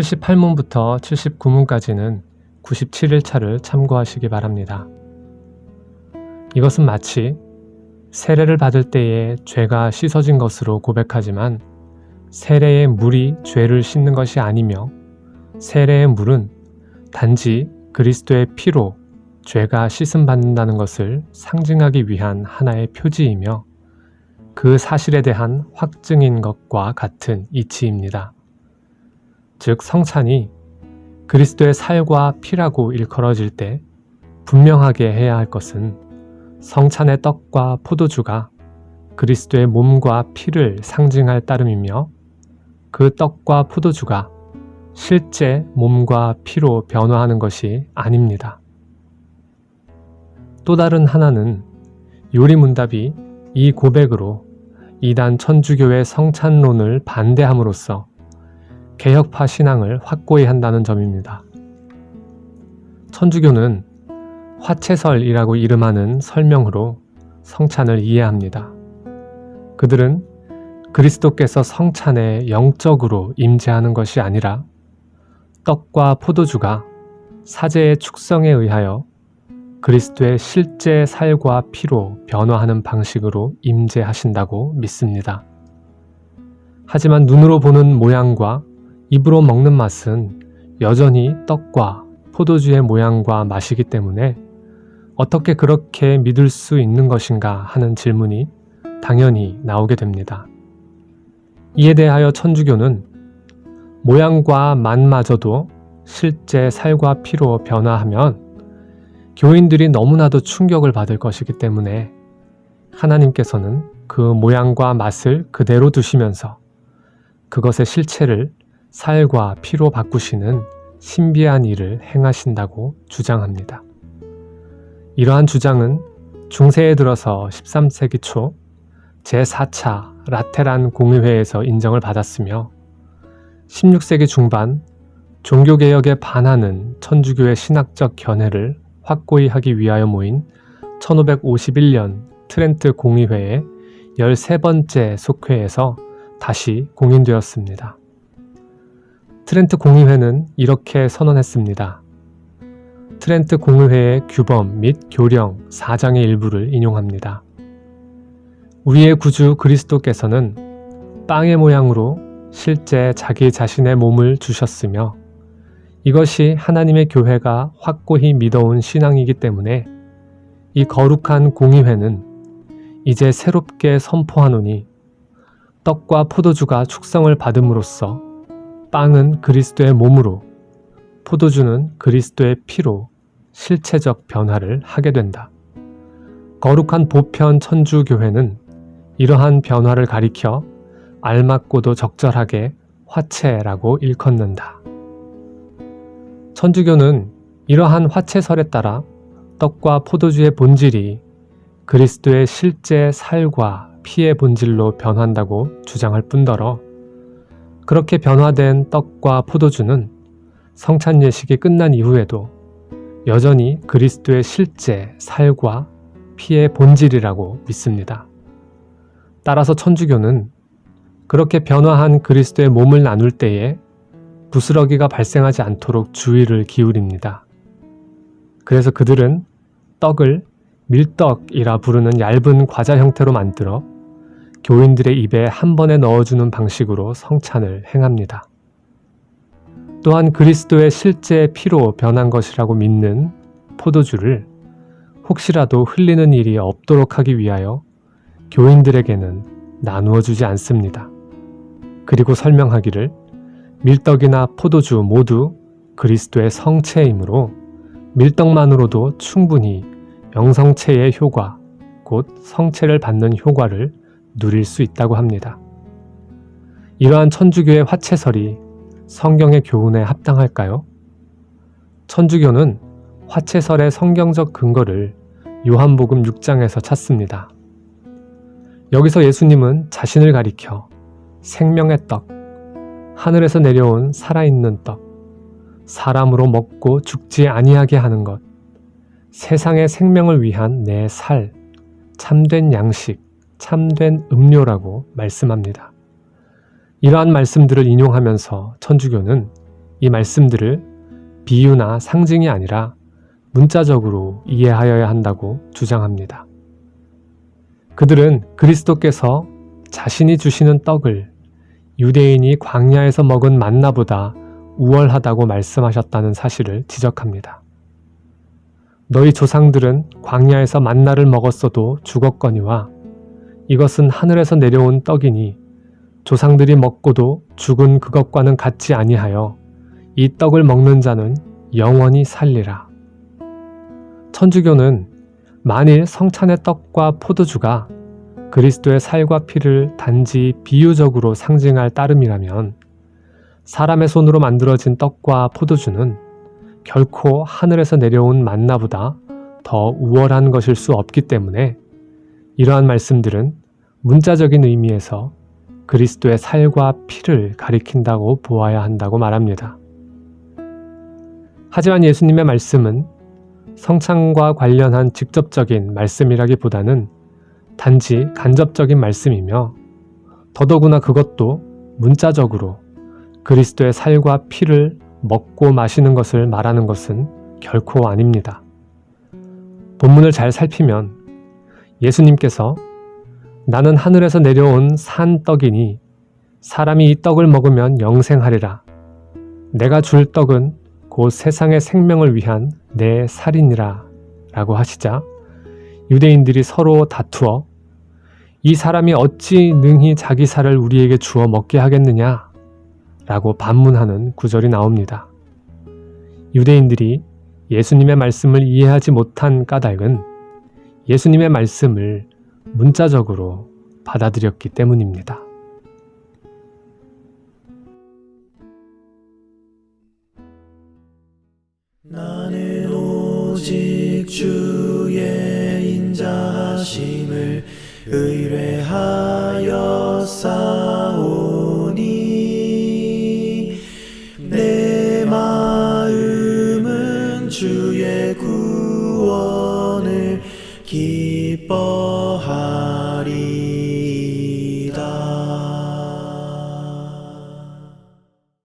78문부터 79문까지는 97일차를 참고하시기 바랍니다. 이것은 마치 세례를 받을 때에 죄가 씻어진 것으로 고백하지만 세례의 물이 죄를 씻는 것이 아니며 세례의 물은 단지 그리스도의 피로 죄가 씻음 받는다는 것을 상징하기 위한 하나의 표지이며 그 사실에 대한 확증인 것과 같은 이치입니다. 즉 성찬이 그리스도의 살과 피라고 일컬어질 때 분명하게 해야 할 것은 성찬의 떡과 포도주가 그리스도의 몸과 피를 상징할 따름이며 그 떡과 포도주가 실제 몸과 피로 변화하는 것이 아닙니다. 또 다른 하나는 요리문답이 이 고백으로 이단 천주교의 성찬론을 반대함으로써 개혁파 신앙을 확고히 한다는 점입니다. 천주교는 화채설이라고 이름하는 설명으로 성찬을 이해합니다. 그들은 그리스도께서 성찬에 영적으로 임재하는 것이 아니라 떡과 포도주가 사제의 축성에 의하여 그리스도의 실제 살과 피로 변화하는 방식으로 임재하신다고 믿습니다. 하지만 눈으로 보는 모양과 입으로 먹는 맛은 여전히 떡과 포도주의 모양과 맛이기 때문에 어떻게 그렇게 믿을 수 있는 것인가 하는 질문이 당연히 나오게 됩니다. 이에 대하여 천주교는 모양과 맛마저도 실제 살과 피로 변화하면 교인들이 너무나도 충격을 받을 것이기 때문에 하나님께서는 그 모양과 맛을 그대로 두시면서 그것의 실체를 살과 피로 바꾸시는 신비한 일을 행하신다고 주장합니다. 이러한 주장은 중세에 들어서 13세기 초 제4차 라테란 공의회에서 인정을 받았으며 16세기 중반 종교개혁에 반하는 천주교의 신학적 견해를 확고히 하기 위하여 모인 1551년 트렌트 공의회의 13번째 속회에서 다시 공인되었습니다. 트렌트 공의회는 이렇게 선언했습니다. 트렌트 공의회의 규범 및 교령 4장의 일부를 인용합니다. 우리의 구주 그리스도께서는 빵의 모양으로 실제 자기 자신의 몸을 주셨으며 이것이 하나님의 교회가 확고히 믿어온 신앙이기 때문에 이 거룩한 공의회는 이제 새롭게 선포하노니 떡과 포도주가 축성을 받음으로써 빵은 그리스도의 몸으로 포도주는 그리스도의 피로 실체적 변화를 하게 된다. 거룩한 보편 천주교회는 이러한 변화를 가리켜 알맞고도 적절하게 화채라고 일컫는다. 천주교는 이러한 화채설에 따라 떡과 포도주의 본질이 그리스도의 실제 살과 피의 본질로 변한다고 주장할 뿐더러 그렇게 변화된 떡과 포도주는 성찬 예식이 끝난 이후에도 여전히 그리스도의 실제 살과 피의 본질이라고 믿습니다. 따라서 천주교는 그렇게 변화한 그리스도의 몸을 나눌 때에 부스러기가 발생하지 않도록 주의를 기울입니다. 그래서 그들은 떡을 밀떡이라 부르는 얇은 과자 형태로 만들어 교인들의 입에 한 번에 넣어주는 방식으로 성찬을 행합니다. 또한 그리스도의 실제 피로 변한 것이라고 믿는 포도주를 혹시라도 흘리는 일이 없도록 하기 위하여 교인들에게는 나누어 주지 않습니다. 그리고 설명하기를 밀떡이나 포도주 모두 그리스도의 성체이므로 밀떡만으로도 충분히 영성체의 효과, 곧 성체를 받는 효과를 누릴 수 있다고 합니다. 이러한 천주교의 화채설이 성경의 교훈에 합당할까요? 천주교는 화채설의 성경적 근거를 요한복음 6장에서 찾습니다. 여기서 예수님은 자신을 가리켜 생명의 떡, 하늘에서 내려온 살아있는 떡, 사람으로 먹고 죽지 아니하게 하는 것, 세상의 생명을 위한 내 살, 참된 양식, 참된 음료라고 말씀합니다. 이러한 말씀들을 인용하면서 천주교는 이 말씀들을 비유나 상징이 아니라 문자적으로 이해하여야 한다고 주장합니다. 그들은 그리스도께서 자신이 주시는 떡을 유대인이 광야에서 먹은 만나보다 우월하다고 말씀하셨다는 사실을 지적합니다. 너희 조상들은 광야에서 만나를 먹었어도 죽었거니와 이것은 하늘에서 내려온 떡이니 조상들이 먹고도 죽은 그것과는 같지 아니하여 이 떡을 먹는 자는 영원히 살리라. 천주교는 만일 성찬의 떡과 포도주가 그리스도의 살과 피를 단지 비유적으로 상징할 따름이라면 사람의 손으로 만들어진 떡과 포도주는 결코 하늘에서 내려온 만나보다 더 우월한 것일 수 없기 때문에 이러한 말씀들은 문자적인 의미에서 그리스도의 살과 피를 가리킨다고 보아야 한다고 말합니다. 하지만 예수님의 말씀은 성찬과 관련한 직접적인 말씀이라기보다는 단지 간접적인 말씀이며 더더구나 그것도 문자적으로 그리스도의 살과 피를 먹고 마시는 것을 말하는 것은 결코 아닙니다. 본문을 잘 살피면 예수님께서 나는 하늘에서 내려온 산 떡이니 사람이 이 떡을 먹으면 영생하리라. 내가 줄 떡은 곧 세상의 생명을 위한 내 살이니라 라고 하시자 유대인들이 서로 다투어 이 사람이 어찌 능히 자기 살을 우리에게 주어 먹게 하겠느냐 라고 반문하는 구절이 나옵니다. 유대인들이 예수님의 말씀을 이해하지 못한 까닭은 예수님의 말씀을 문자적으로 받아들였기 때문입니다. 나는 오직 주의 인자하심을 의뢰하